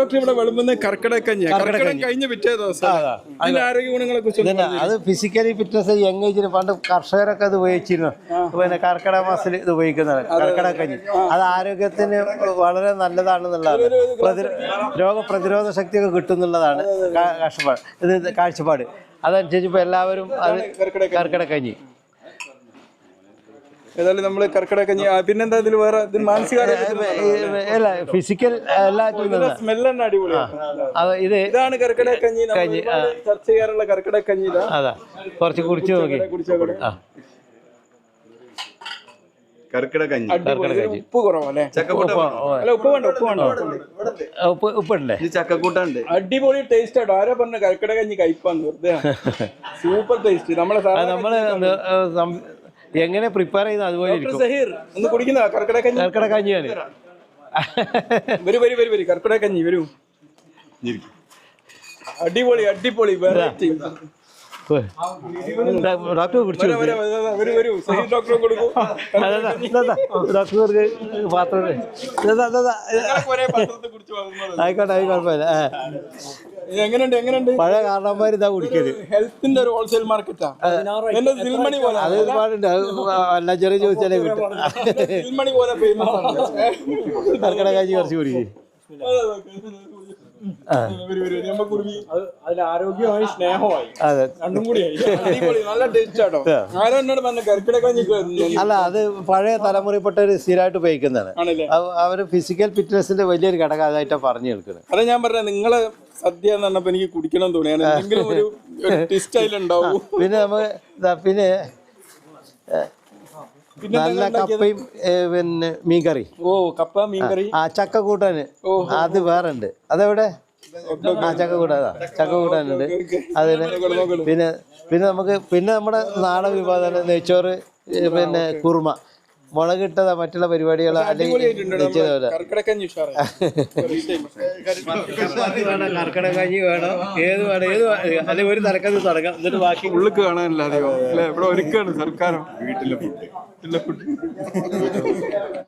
Doctor ഇവിടെ വിളമ്പുന്ന കർക്കിടക്കഞ്ഞി കർക്കിടകം കഴിഞ്ഞ പിറ്റേ ദിവസം. അതാ. അതിന്റെ ആരോഗ്യ ഗുണങ്ങളെ കുറിച്ച് അത് ഫിസിക്കലി ഫിറ്റ്നസ് യങ് ഏജിന് പണ്ട് കർഷകരൊക്കെ അത് ഉപയോഗിച്ചിരുന്നു. പിന്നെ കർക്കിടക മാസത്തിൽ ഇത് ഉപയോഗിക്കുന്നതാണ്. കർക്കിടക കഞ്ഞി. അത് ആരോഗ്യത്തിന് വളരെ നല്ലതാണെന്നുള്ളതാണ്. പ്രതിരോ രോഗപ്രതിരോധ ശക്തിയൊക്കെ കിട്ടുന്നുള്ളതാണ് കാഴ്ചപ്പാട്. ഇത് കാഴ്ചപ്പാട്. അതനുസരിച്ച് ഇപ്പൊ എല്ലാവരും അത് കർക്കിടക കഞ്ഞി. ഏതായാലും നമ്മൾ കർക്കിടക്കഞ്ഞി പിന്നെന്താ ഇതിൽ വേറെ മാനസിക അല്ല ഫിസിക്കൽ അടിപൊളിയാണ് ഇത് ഇതാണ് കർക്കിടക്കഞ്ഞി നമ്മൾ ചർച്ച ചെയ്യാറുള്ള കർക്കിടക്കഞ്ഞി ഇതാ. അതാ കുറച്ച് കുടിച്ചു നോക്കി. ഉപ്പ് കുറവല്ലേ? ചക്കക്കൂട്ട അല്ല ഉപ്പ് വേണ്ട ഉപ്പ് വേണ്ട. ഉപ്പ് ചക്കക്കൂട്ടുണ്ട് അടിപൊളി ടേസ്റ്റ് ആട്ടോ. ആരോ പറഞ്ഞ കർക്കിടകഞ്ഞി കഴിപ്പാന്ന്? വെറുതെ സൂപ്പർ ടേസ്റ്റ് നമ്മളെ നമ്മൾ എങ്ങനെ പ്രിപ്പയർ ചെയ്യുന്നത് അതുപോലെ കർക്കിടക കഞ്ഞിയാണ് വരൂ അടിപൊളി അടിപൊളി വെറൈറ്റി ഡോക്ടർ കുടിച്ചു ഡോക്ടർക്ക് പാത്രം. ആയിക്കോട്ടെ ആയി കുഴപ്പമില്ല ആ. എങ്ങനെയുണ്ട് എങ്ങനെയുണ്ട്? പഴയ കാരണവന്മാർ ഇതാ കുടിക്കൽ. ഹെൽത്തിന്റെ ഒരു ഹോൾസെയിൽ മാർക്കറ്റാ എന്റെ സിൽമണി പോലെ. അത് ഒരുപാടുണ്ട് അത് അല്ല ചെറിയ ചോദിച്ചാലേ കിട്ടും. ദിൽമണി പോലെ ഫേമസ് ആണ്. കുറച്ച് കുടിക്കും. ആരോഗ്യമായി സ്നേഹമായി. അതെ. രണ്ടും കൂടിയായി നല്ല ടേസ്റ്റ് ആട്ടോ. ആരോ എന്നോട് പറഞ്ഞു കർക്കിടകഞ്ഞി അല്ല അത് പഴയ തലമുറയിൽപ്പെട്ട ഒരു സ്ഥിരമായിട്ട് ഉപയോഗിക്കുന്നതാണ്. അവർ അവർ ഫിസിക്കൽ ഫിറ്റ്നസിന്റെ വലിയൊരു ഘടകം അതായിട്ടാണ് പറഞ്ഞു കേൾക്കുന്നത് അതെ ഞാൻ പറഞ്ഞ നിങ്ങളെ സദ്യ എന്ന് പറഞ്ഞപ്പോ എനിക്ക് കുടിക്കണം തോന്നിയാണ്. എന്തെങ്കിലും ഒരു ടിസ്റ്റ് അതിലുണ്ടാവും. പിന്നെ നമ്മ ദാ പിന്നെ നല്ല കപ്പയും പിന്നെ മീൻകറി. ഓ കപ്പ മീൻകറി. ആ ചക്ക കൂട്ടാന് അത് വേറെ ഉണ്ട് അതെവിടെ? ആ ചക്ക കൂട്ടാ ചക്ക കൂട്ടാനുണ്ട് അതിന് പിന്നെ പിന്നെ നമുക്ക് പിന്നെ നമ്മുടെ നാടൻ വിഭവം നെയ്ച്ചോറ് പിന്നെ കുറുമ. മുളകിട്ടതാ മറ്റുള്ള പരിപാടികൾ കർക്കിടക്കഞ്ഞി ഉഷാറായി. കർക്കിടക കഞ്ഞി വേണം ഏത് വേണം ഏത് അല്ലെങ്കിൽ ഒരു തലക്കത്ത് തുടങ്ങാം എന്നിട്ട് ബാക്കി ഉള്ളിക്ക് കാണാനില്ല അധികം. അല്ലെ? ഇവിടെ ഒരുക്കാണ് സർക്കാരും. വീട്ടിലെ ഫുഡ്